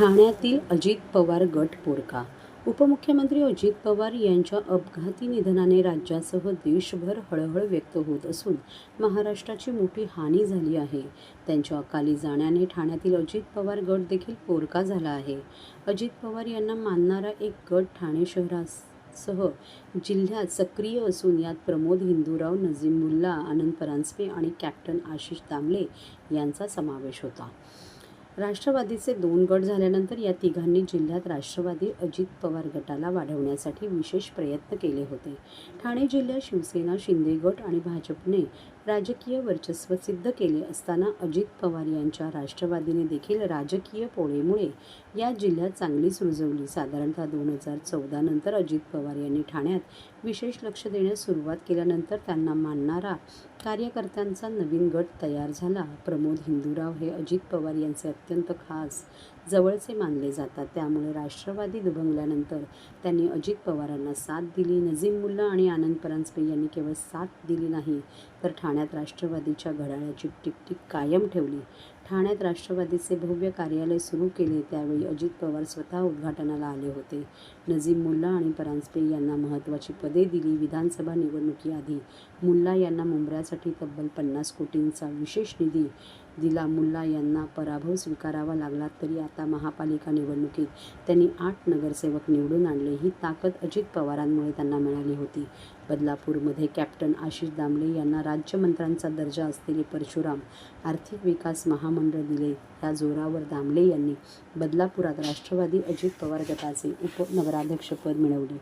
ठाण्यातील अजित पवार गट पोरका. उपमुख्यमंत्री अजित पवार यांच्या अपघाती निधनाने राज्यासह देशभर हळहळ व्यक्त होत असून महाराष्ट्राची मोठी हानी झाली आहे. त्यांच्या अकाली जाण्याने ठाण्यातील अजित पवार गट देखील पोरका झाला आहे. अजित पवार यांना मानणारा एक गट ठाणे शहरासह जिल्ह्यात सक्रिय असून यात प्रमोद हिंदूराव नजीम मुल्ला आनंद परांजपे आणि कॅप्टन आशिष दामले यांचा समावेश होता. राष्ट्रवादीचे दोन गट झाल्यानंतर या तिघांनी जिल्ह्यात राष्ट्रवादी अजित पवार गटाला वाढवण्यासाठी विशेष प्रयत्न केले होते. ठाणे जिल्ह्यात शिवसेना शिंदे गट आणि भाजपने राजकीय वर्चस्व सिद्ध केले असताना अजित पवार यांच्या राष्ट्रवादीने देखील राजकीय पोळेमुळे या जिल्ह्यात चांगलीच रुजवली साधारणतः दोन हजार चौदा नंतर अजित पवार यांनी ठाण्यात विशेष लक्ष देण्यास सुरुवात केल्यानंतर त्यांना मानणारा कार्यकर्त्यांचा नवीन गट तयार झाला. प्रमोद हिंदूराव हे अजित पवार यांचे अत्यंत खास. जवळचे मानले जातात. त्यामुळे राष्ट्रवादी दुभंगल्यानंतर त्यांनी अजित पवारांना साथ दिली. नजीम मुल्ला आणि आनंद परांजपे यांनी केवळ साथ दिली नाही तर ठाण्यात राष्ट्रवादीच्या घड्याळाची टिकटिक कायम ठेवली. ठाण्यात राष्ट्रवादीचे भव्य कार्यालय सुरू केले. त्यावेळी अजित पवार स्वतः उद्घाटनाला आले होते. नजीम मुल्ला आणि परांजपे यांना महत्त्वाची पदे दिली. विधानसभा निवडणुकीआधी मुल्ला यांना मुंबऱ्यासाठी तब्बल पन्नास कोटींचा विशेष निधी दिला. मुल्ला यांना पराभव स्वीकारावा लागला तरी आता महापालिका निवडणुकीत त्यांनी आठ नगरसेवक निवडून आणले. ही ताकद अजित पवारांमुळे त्यांना मिळाली होती. बदलापूरमध्ये कॅप्टन आशिष दामले यांना राज्यमंत्र्यांचा दर्जा असलेले परशुराम आर्थिक विकास महामंडळ दिले. या जोरावर दामले यांनी बदलापुरात राष्ट्रवादी अजित पवार गटाचे उपनगराध्यक्षपद मिळवले.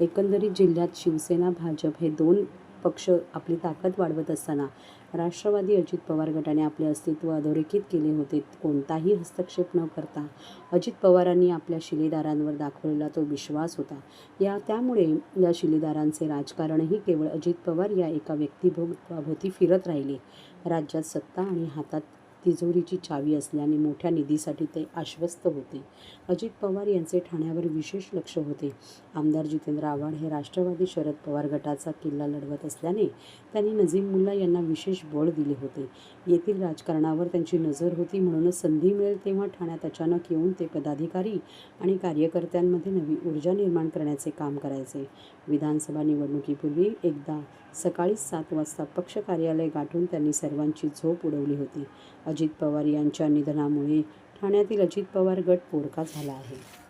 एकंदरीत जिल्ह्यात शिवसेना भाजप हे दोन पक्ष आपली ताकद वाढवत असताना राष्ट्रवादी अजित पवार गटाने आपले अस्तित्व अधोरेखित केले होते. कोणताही हस्तक्षेप न करता अजित पवारांनी आपल्या शिलेदारांवर दाखवलेला तो विश्वास होता. या त्यामुळे या शिलेदारांचे राजकारणही केवळ अजित पवार या एका व्यक्तिभोवती फिरत राहिले. राज्यात सत्ता आणि हातात तिजोरीची चावी असल्याने मोठ्या निधीसाठी ते आश्वस्त होते. अजित पवार यांचे ठाण्यावर विशेष लक्ष होते. आमदार जितेंद्र आव्हाड हे राष्ट्रवादी शरद पवार गटाचा किल्ला लढवत असल्याने त्यांनी नजीम मुल्ला यांना विशेष बळ दिले होते. येथील राजकारणावर त्यांची नजर होती म्हणूनच संधी मिळेल तेव्हा ठाण्यात अचानक येऊन ते पदाधिकारी आणि कार्यकर्त्यांमध्ये नवी ऊर्जा निर्माण करण्याचे काम करायचे. विधानसभा निवडणुकीपूर्वी एकदा सकाळी सात वाजता पक्ष कार्यालय गाठून त्यांनी सर्वांची झोप उडवली होती. अजित पवार यांच्या निधनामुळे ठाण्यातील अजित पवार गट पोरका झाला आहे.